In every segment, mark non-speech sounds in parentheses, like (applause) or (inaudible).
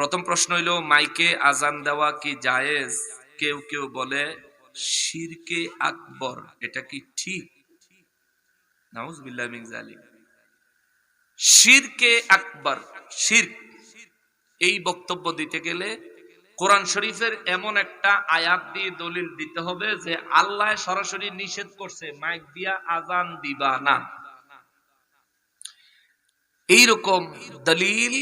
প্রথম প্রশ্ন হইল, মাইকে আজান দেওয়া কি জায়েজ? কেউ কেউ বলে, শিরকে আকবর। এটা কি ঠিক? এই বক্তব্য দিতে গেলে কোরআন শরীফের এমন একটা আয়াত দিয়ে দলিল দিতে হবে যে আল্লাহ সরাসরি নিষেধ করছে, মাইক দিয়া আজান দিবা না। এইরকম দলিল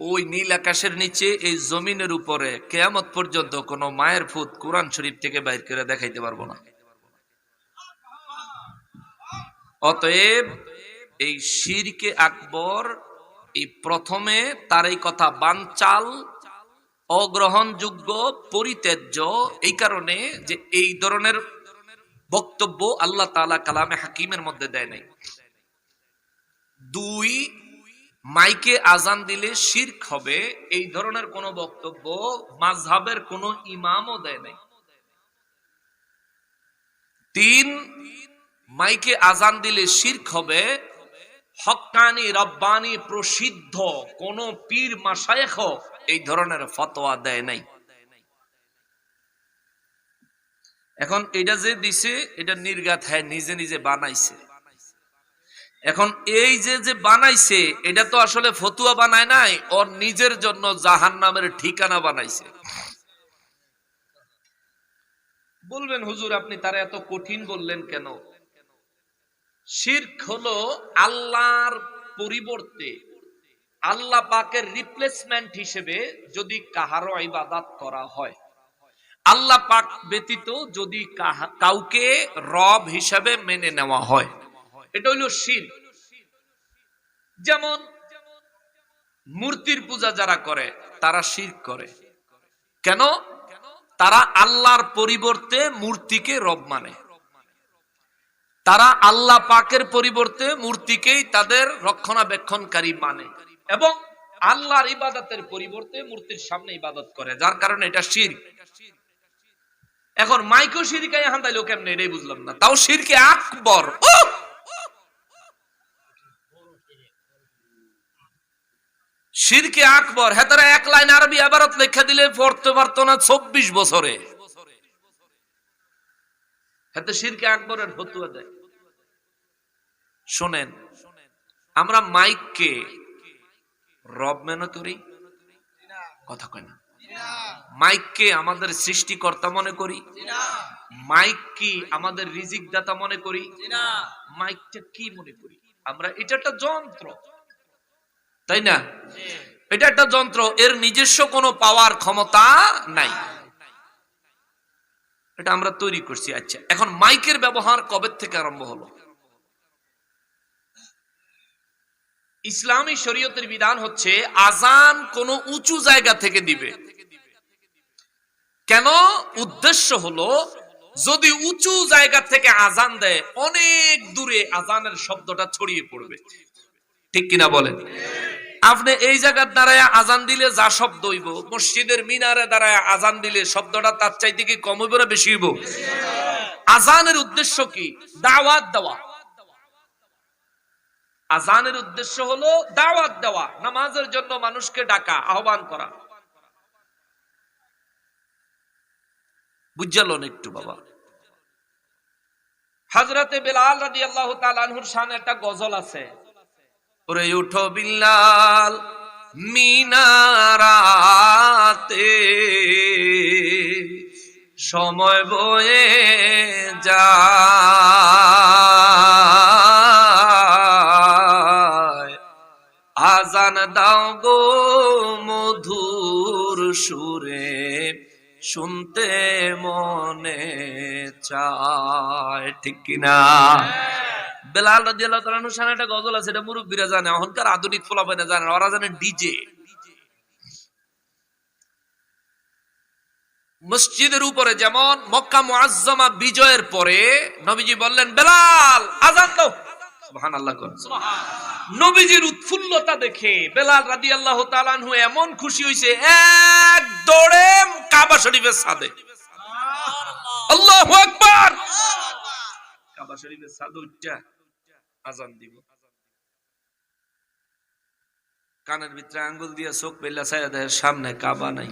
ওই নীল আকাশের নিচে, এই জমিনের উপরে কেয়ামত পর্যন্ত কোন মায়ের ফুত কোরআন শরীফ থেকে বাইর করে দেখাইতে পারব না। অতএব এই শিরকে আকবর, এই প্রথমে তার এই কথা বানচাল, অগ্রহণযোগ্য, পরিত্যাজ্য, এই কারণে যে এই ধরনের বক্তব্য আল্লাহ তাআলা কালামে হাকিমের মধ্যে দেয় নাই। দুই মাইকে আজান দিলে শির্ক হবে, এই ধরনের কোন বক্তব্য মাঝহাবের কোন ইমামও দেয় নাই। তিন, মাইকে আজান দিলে শির্ক হবে, হক্কানি রব্বানি প্রসিদ্ধ কোন পীর মাসায়েখ এই ধরনের ফতোয়া দেয় নাই। এখন এটা যে দিছে, এটা নির্গাত হ্যাঁ নিজে নিজে বানাইছে। এখন এই যে যে বানাইছে, এটা তো আসলে ফতুয়া বানায় নাই, ওর নিজের জন্য জাহান নামের ঠিকানা বানাইছে। বলবেন, হুজুর, আপনি তারা এত কঠিন বললেন কেন? শির্ক হলো আল্লাহর পরিবর্তে, আল্লাহ পাকের রিপ্লেসমেন্ট হিসেবে যদি কাহারও ইবাদাত করা হয়। আল্লাহ পাক ব্যতীত যদি কাউকে রব হিসাবে মেনে নেওয়া হয়। এটা হইল শির। যেমন মূর্তির পূজা যারা করে, তারা শির করে। কেন? তারা আল্লাহর পরিবর্তে মূর্তিকে রব মানে। তারা আল্লাহ পাকের পরিবর্তে মূর্তিকেই তাদের রক্ষণাবেক্ষণকারী মানে। এবং আল্লাহর ইবাদতের পরিবর্তে মূর্তির সামনে ইবাদত করে, যার কারণে এটা শির। এখন মাইকো শিরকাই এখন তাইলে কেমনে? এটাই বুঝলাম না। তাও শিরকে আকবর। উহ! শিরকে আকবর হ্যাঁ এক লাইন আরবি আবারত লেখা দিলে পড়তে পারতো না চব্বিশ বছরে। হ্যাঁ শিরকে আকবরের দেয়। শোনেন, আমরা মাইককে রব মেনে করি? কথা কয় না। মাইককে আমাদের সৃষ্টিকর্তা মনে করি? মাইক কি আমাদের রিজিক দাতা মনে করি? মাইকটা কি মনে করি? আমরা এটা একটা যন্ত্র। তাই না? এটা একটা যন্ত্র, এর নিজস্ব কোনো পাওয়ার ক্ষমতা নাই। এটা আমরা তৈরি করছি আচ্ছা। এখন মাইকের ব্যবহার কবে থেকে আরম্ভ হলো? ইসলামী শরীয়তের বিধান হচ্ছে আজান কোন উঁচু জায়গা থেকে দিবে। কেন? উদ্দেশ্য হলো, যদি উঁচু জায়গা থেকে আজান দেয়, অনেক দূরে আজানের শব্দটা ছড়িয়ে পড়বে। ঠিক কিনা বলেন? আপনি এই জায়গার দ্বারায় আজান দিলে যা শব্দ হইব, মসজিদের মিনারে দ্বারায় আজান দিলে শব্দটা তার চাইতে কি কম হইব না বেশি হইব? আজানের উদ্দেশ্য কি? দাওয়াত দেওয়া। আজানের উদ্দেশ্য হলো দাওয়াত দেওয়া, নামাজের জন্য মানুষকে ডাকা, আহ্বান করা। বুঝালেন একটু বাবা। হজরতে বেলাল রাদি আল্লাহ তালানহুর শান একটা গজল আছে। ওরে উঠো বিল্লাল মিনারাতে। সময় বয়ে যায়। আজান দাও গো মধুর সুরে, শুনতে মনে চায়, ঠিক কিনা? বেলাল তাআলা আনহু শানে একটা গজল আছে, এটা মুরব্বিরা জানে এখনকার আধুনিক ফলাফল জানে ওরা জানে ডিজে। মসজিদের উপরে যেমন মক্কা মুআজ্জামা বিজয়ের পরে নবীজি বললেন, বেলাল আজান দাও। সুবহানাল্লাহ নবীজির উৎফুল্লতা দেখে বেলাল রাদিয়াল্লাহু তাআলা আনহু এমন খুশি হইছে, এক দৌড়ে কাবা শরীফের সাদে আল্লাহু আকবার। কাবা শরীফের সাদে উঠটা আজান দিব। কানের ভিতরে আঙ্গুল দিয়ে চোখ পেলা সাইয়াদের সামনে কাবা নাই।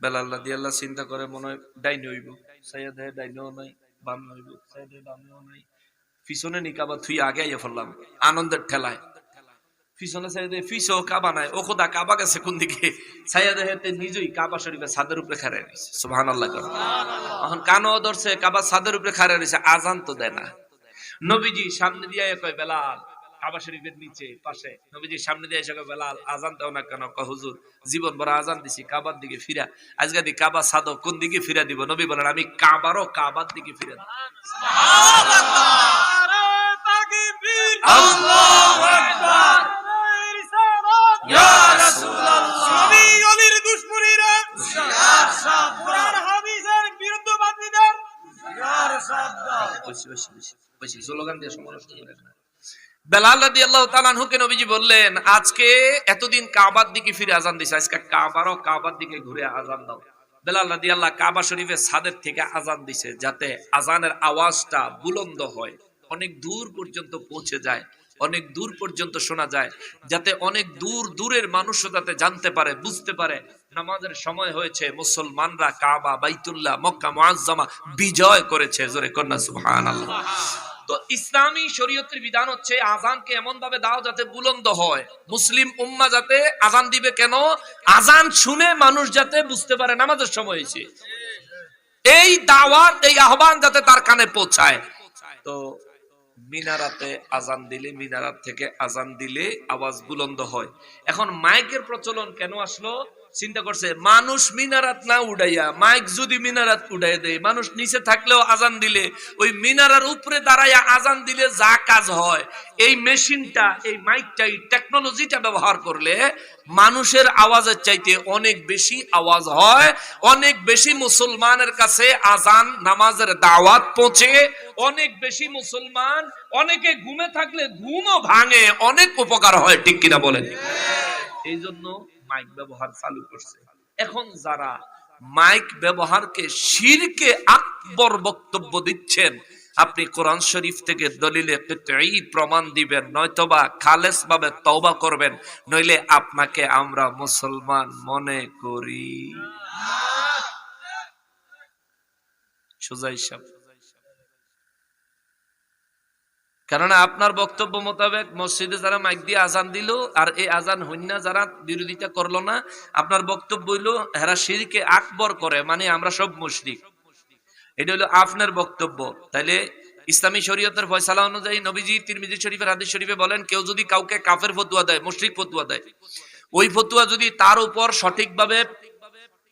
বেলাল্লা দিয়ে আল্লাহ চিন্তা করে মনে হয় ডাইনি হইব। ডাইনিও নাই বাম হইব। বামেও নাই। পিছনে নি কাবা থুই আগে আইয়া ফেললাম। আনন্দের ঠেলায়। পিছনে কাবা নাই। ও খোদা কাবা গেছে কোন দিকে? সাইয়াদে হেতে নিজেই কাবা শরীফে ছাদের উপরে রয়েছে সুবহানাল্লাহ করে এখন কানও ধরছে কাবা ছাদের উপরে খাড়ে রয়েছে আজান তো দেয় না। নবীজি সামনে দিয়ে কয় বেলাল কাবা শরীফের নিচে পাশে। নবীজি সামনে দিয়ে এসে কয় বেলাল আজান দাও না কেন? কয় হুজুর জীবন ভরা আজান দিছি কাবার দিকে ফিরা। আজকে দি কাবা সাদো কোন দিকে ফিরা দিব? নবী বলেন আমি কাবারও কাবার দিকে ফিরা দিব। আল্লাহু আকবার। ইয়া রাসূলুল্লাহ। আওয়াজটা বুলন্দ হয়। অনেক দূর পর্যন্ত পৌঁছে যায়, অনেক দূর পর্যন্ত শোনা যায়, যাতে অনেক দূর দূরের মানুষও যাতে জানতে পারে, বুঝতে পারে নামাজের সময় হয়েছে, মুসলমানরা কাবা, বাইতুল্লাহ, মক্কা, মুআজ্জামা বিজয় করেছে, জোরে কন্যা সুবহানাল্লাহ। তো ইসলামী শরীয়তের বিধান হচ্ছে আজানকে এমন ভাবে দাও যাতে বুলন্দ হয়। মুসলিম উম্মা যাতে আজান দিবে কেন? আজান শুনে মানুষ যাতে বুঝতে পারে নামাজের সময় হয়েছে। এই দাওয়াত, এই আহ্বান যাতে তার কানে পৌঁছায়। তো মিনারাতে আজান দিলে, মিনারাত থেকে আজান দিলে আওয়াজ বুলন্দ হয়। এখন মাইকের প্রচলন কেন আসলো? চিন্তা করছে, মানুষ মিনারাত না উড়াইয়া, মাইক যদি মিনারাত উড়াই দেয়, মানুষ নিচে থাকলেও আজান দিলে, ওই মিনারার উপরে দাঁড়াইয়া আজান দিলে যা কাজ হয়, এই মেশিনটা, এই মাইকটা, এই টেকনোলজিটা ব্যবহার করলে মানুষের আওয়াজের চাইতে অনেক বেশি আওয়াজ হয়, অনেক বেশি মুসলমানের কাছে আজান, নামাজের দাওয়াত পৌঁছে অনেক বেশি মুসলমান, অনেকে ঘুমে থাকলে ঘুমও ভাঙে, অনেক উপকার হয়, ঠিক কিনা বলেন? এই জন্য মাইক ব্যবহার চালু করছে। এখন যারা মাইক ব্যবহারকে শিরকে আকবর বক্তব্য দিচ্ছেন, আপনি কোরআন শরীফ থেকে দলিলে এই প্রমাণ দিবেন, নয়তোবা খালেস ভাবে তওবা করবেন, নইলে আপনাকে আমরা মুসলমান মনে করি। সোজা হিসাব কেননা আপনার বক্তব্য মোতাবেক মসজিদে যারা মাইক দিয়ে আজান দিল আর এই আজান হইনা, যারা বিরোধিতা করল না, আপনার বক্তব্য হইল হেরা শিরকে আকবর করে মানে আমরা সব মুশরিক। এটা হলো আপনার বক্তব্য। তাইলে ইসলামী শরীয়তের ফয়সালা অনুযায়ী নবীজি তিরমিজি শরীফের হাদিস শরীফে বলেন, কেউ যদি কাউকে কাফের ফতুয়া দেয়, মুশরিক ফতুয়া দেয়, ওই ফতুয়া যদি তার উপর সঠিকভাবে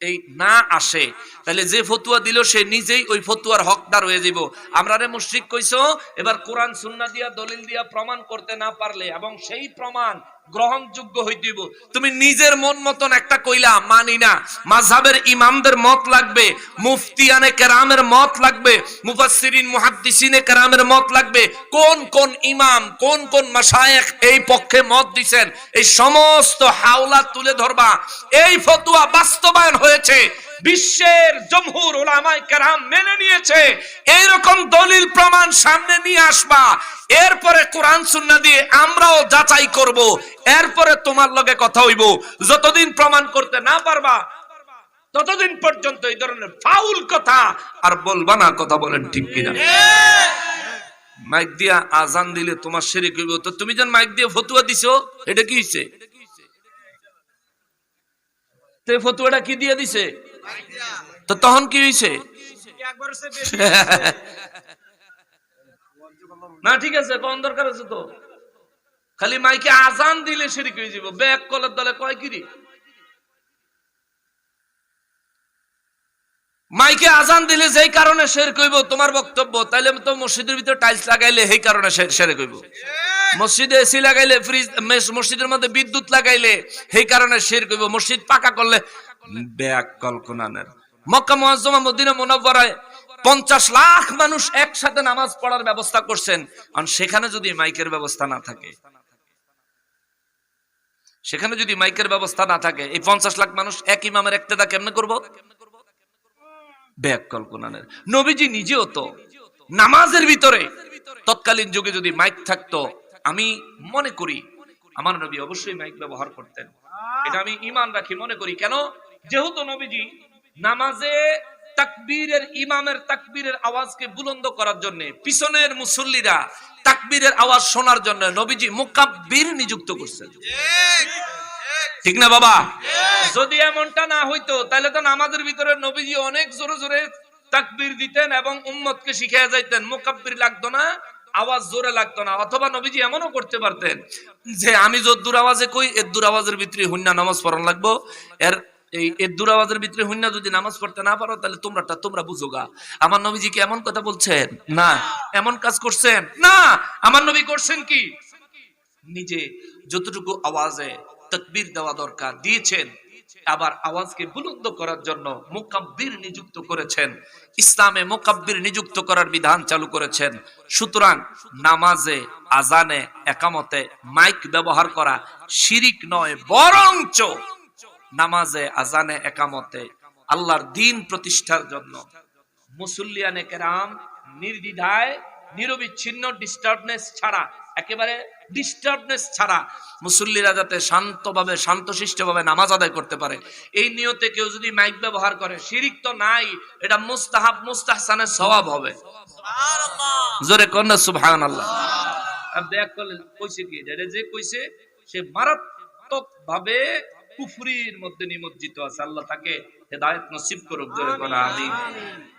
এই না আসে, তাহলে যে ফতুয়া দিল সে নিজেই ওই ফতুয়ার হকদার হয়ে যাব আমরা রে মুশরিক কইছো, এবার কোরআন সুন্না দিয়া, দলিল দিয়া প্রমাণ করতে না পারলে এবং সেই প্রমাণ গ্রহণযোগ্য হইতেইব তুমি নিজের মন মতন একটা কইলা, মানি না। মাযহাবের ইমামদের মত লাগবে, মুফতিয়ানে কেরামের মত লাগবে, মুফাসসিরিন, মুহাদ্দিসিনে কেরামের মত লাগবে। কোন কোন ইমাম, কোন কোন মাশায়েখ এই পক্ষে মত দিছেন? এই সমস্ত হাওলা তুলে ধরবা। এই ফতোয়া বাস্তবায়ন হয়েছে। বিশ্বের জমহুর ওলামাই কেরাম মেনে নিয়েছে। এইরকম দলিল প্রমাণ সামনে নিয়ে আসবা। এরপরে কোরআন সুন্নাহ দিয়ে আমরাও যাচাই করব। এরপরে তোমার লগে কথা হইব। যতদিন প্রমাণ করতে না পারবা ততদিন পর্যন্ত এই ধরনের ফাউল কথা আর বলবা না কথা বলেন ঠিক কিনা। মাইক দিয়া আজান দিলে তোমার সেরে কইব তো তুমি যেন মাইক দিয়ে ফতুয়া দিছো এটা কি হইছে? তে ফতুয়াটা কি দিয়ে দিছে? তো তখন কি হইছে? (laughs) না ঠিক আছে কোন দরকার আছে তো? খালি মাইকে আজান দিলে শিরিক হয়ে যাব ব্যাক কলের দলে কয় কিরি? মাইকে আজান দিলে যেই কারণে শের কইব তোমার বক্তব্য, তাইলে তো মসজিদের ভিতরে টাইলস লাগাইলে সেই কারণে শেরে কইব মসজিদে এসি লাগাইলে ফ্রিজ মসজিদের মধ্যে বিদ্যুৎ লাগাইলে সেই কারণে শের কইব মসজিদ পাকা করলে ব্যাক কল্পনানের মক্কা মুআজ্জমা মদিনা, মুনাওয়ারায় পঞ্চাশ লাখ মানুষ একসাথে নামাজ পড়ার ব্যবস্থা করছেন। আর সেখানে যদি মাইকের ব্যবস্থা না থাকে সেখানে যদি মাইকের ব্যবস্থা না থাকে, এই পঞ্চাশ লাখ মানুষ এক ইমামের একতেদা কেমনে করব? ব্যাক কল্পনানের নবীজি নিজেও তো নামাজের ভিতরে তৎকালীন যুগে যদি মাইক থাকতো, আমি মনে করি আমার নবী অবশ্যই মাইক ব্যবহার করতেন। এটা আমি ইমান রাখি, মনে করি। কেন? যেহেতু নবীজি নামাজে তাকবীরের ইমামের তাকবীরের আওয়াজকে বুলন্দ করার জন্য, পিছনের মুসল্লিরা তাকবীরের আওয়াজ শোনার জন্য নবীজি মুকাব্বির নিযুক্ত করছেন। ঠিক না বাবা? যদি এমনটা না হইতো, তাহলে তো নামাজের ভিতরে নবীজি অনেক জোরে জোরে তাকবীর দিতেন এবং উম্মতকে শিখিয়ে যাইতেন, মুকাব্বির লাগতো না, আওয়াজ জোরে লাগতো না, অথবা নবীজি এমনও করতে পারতেন যে, আমি যদ্দুর আওয়াজে কই, এদ্দুর আওয়াজের ভিতরে হুন্না নামাজ পড়ান লাগবো? এর এই এদ্দুর আওয়াজের ভিতরে হুন্না যদি নামাজ পড়তে না পারো, তাহলে তোমরাটা তোমরা বুঝোগা। আমার নবীজি কি এমন কথা বলছেন, না, এমন কাজ করছেন, না, আমার নবী করছেন কি? নিজে যতটুকু আওয়াজে তকবীর দেওয়া দরকার দিয়েছেন, আবার আওয়াজকে বুলন্দ করার জন্য মুকাব্বির নিযুক্ত করেছেন, ইসলামে মুকাব্বির নিযুক্ত করার বিধান চালু করেছেন। সুতরাং নামাজে, আজানে, একামতে মাইক ব্যবহার করা শিরিক নয়, বরঞ্চ নামাজে আজানে একামতে আল্লাহর দিন প্রতিষ্ঠার জন্য। মুসল্লিয়ানে কেরাম নির্দ্বিধায় নিরবিচ্ছিন্ন ডিস্টার্বনেস ছাড়া একেবারে ডিস্টার্বনেস ছাড়া মুসল্লিরা যাতে শান্তভাবে শান্তশিষ্টভাবে নামাজ আদায় করতে পারে। এই নিয়তে কেউ যদি মাইক ব্যবহার করে শিরিক তো নাই এটা মুস্তাহাব মুস্তাহসানের স্বভাব হবে। জোরে কন্যা সুবহান আল্লাহ কইছে কি? যে কইছে সে মারাত্মক ভাবে কুফরির মধ্যে নিমজ্জিত আছে। আল্লাহ তাকে হেদায়েত নসিব করুক জোরে বলা আমিন।